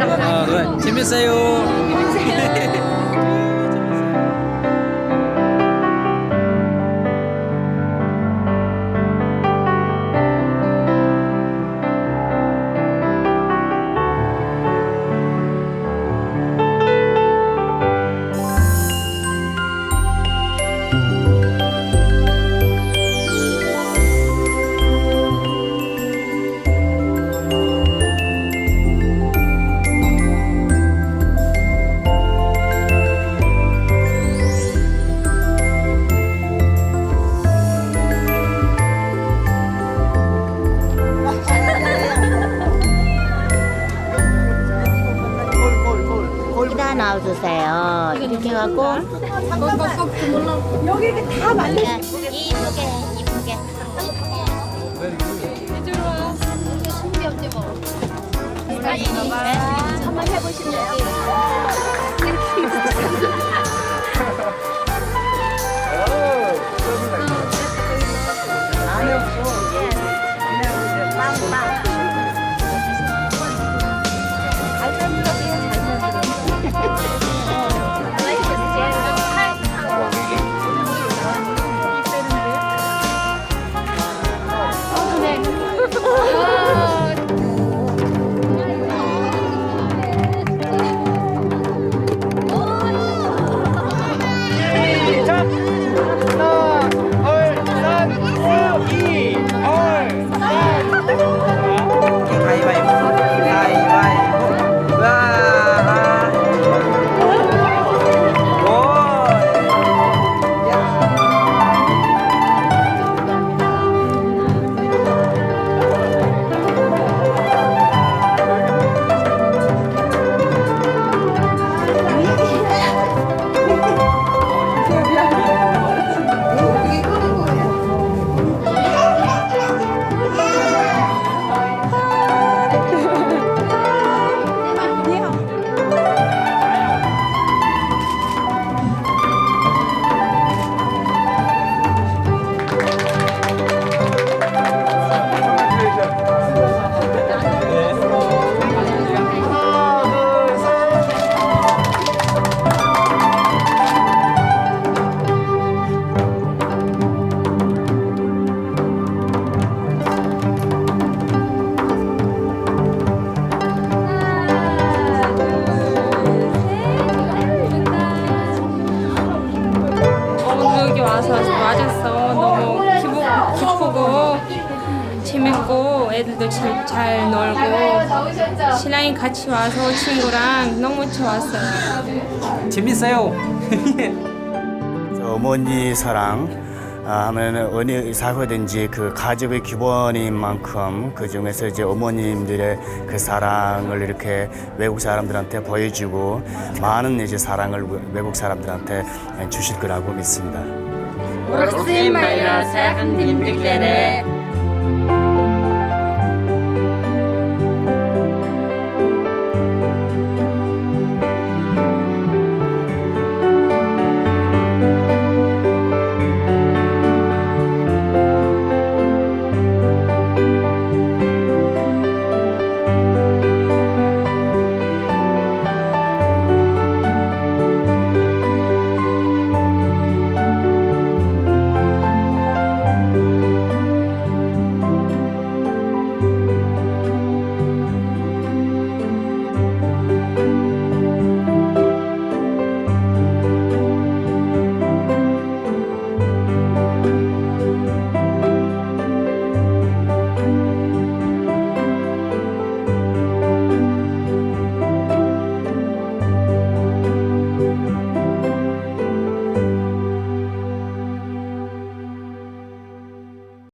어, 그래. 재밌어요. 놔주세요. 이렇게 갖고 여기 이렇게 다 말려. 이쁘게 이쁘게. 한번 해보실래요? 재밌고 애들도 잘, 잘 놀고 신랑이 같이 와서 친구랑 너무 좋았어요. 재밌어요. 어머니 사랑 아, 하면 어느 사회든지 그 가족의 기본인 만큼 그 중에서 이제 어머님들의 그 사랑을 이렇게 외국 사람들한테 보여주고 많은 이제 사랑을 외국 사람들한테 주실 거라고 믿습니다.